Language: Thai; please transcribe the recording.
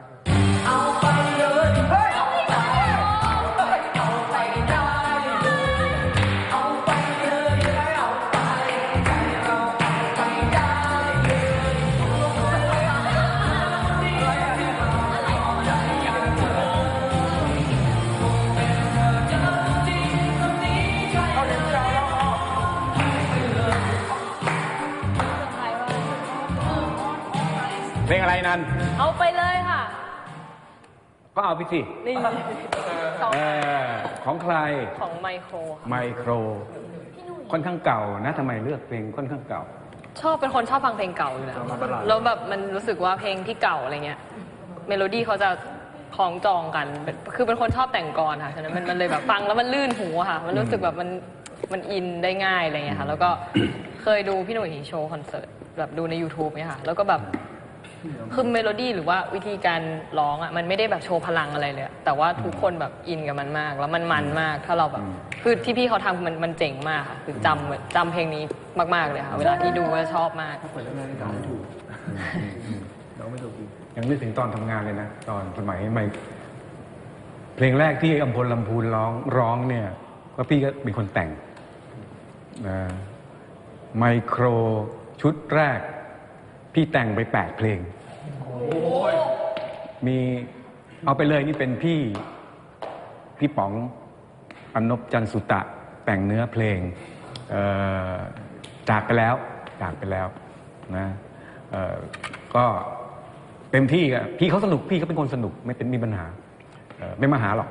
Parker. เพลงอะไรนัน เอาไปเลยค่ะ ก็เอาไปสินี่เออของใคร ของไมโครค่ะไมโคร ค่อนข้างเก่านะทำไมเลือกเพลงค่อนข้างเก่า ชอบเป็นคนชอบฟังเพลงเก่าอยู่แล้วแล้วแบบมันรู้สึกว่าเพลงที่เก่าอะไรเงี้ย เมโลดี้เขาจะคล้องจองกันเป็นคือเป็นคนชอบแต่งกรค่ะฉะนั้นมันมันเลยแบบฟังแล้วมันลื่นหูอะค่ะ มันรู้สึกแบบมันมันอินได้ง่ายอะไรเงี้ยค่ะ แล้วก็เคยดูพี่หนุ่ยโชว์คอนเสิร์ตแบบดูใน YouTube เนี่ยค่ะ แล้วก็แบบ คือเมโลดี้หรือว่าวิธีการร้องอะมันไม่ได้แบบโชว์พลังอะไรเลยอะแต่ว่าทุกคนแบบอินกับมันมาก แล้วมันมันมากถ้าเราแบบอืมคือที่พี่เขาทำมันมันเจ๋งมากค่ะคือจำจำเพลงนี้มากๆเลยค่ะ เวลาที่ดูก็ชอบมากยังนึกถึงตอนทำงานเลยนะ ตอนสมัยใหม่เพลงแรกที่อัมพลลำพูนร้องร้องเนี่ยก็พี่ก็เป็นคนแต่งนะไมโครชุดแรก พี่แต่งไปแปดเพลง มีเอาไปเลยนี่เป็นพี่พี่ป๋องอนบจันสุตะ แต่งเนื้อเพลงจากไปแล้วจากไปแล้วนะก็เต็มที่อะพี่เขาสนุกพี่เขาเป็นคนสนุกไม่เป็นมีปัญหาไม่มาหาหรอก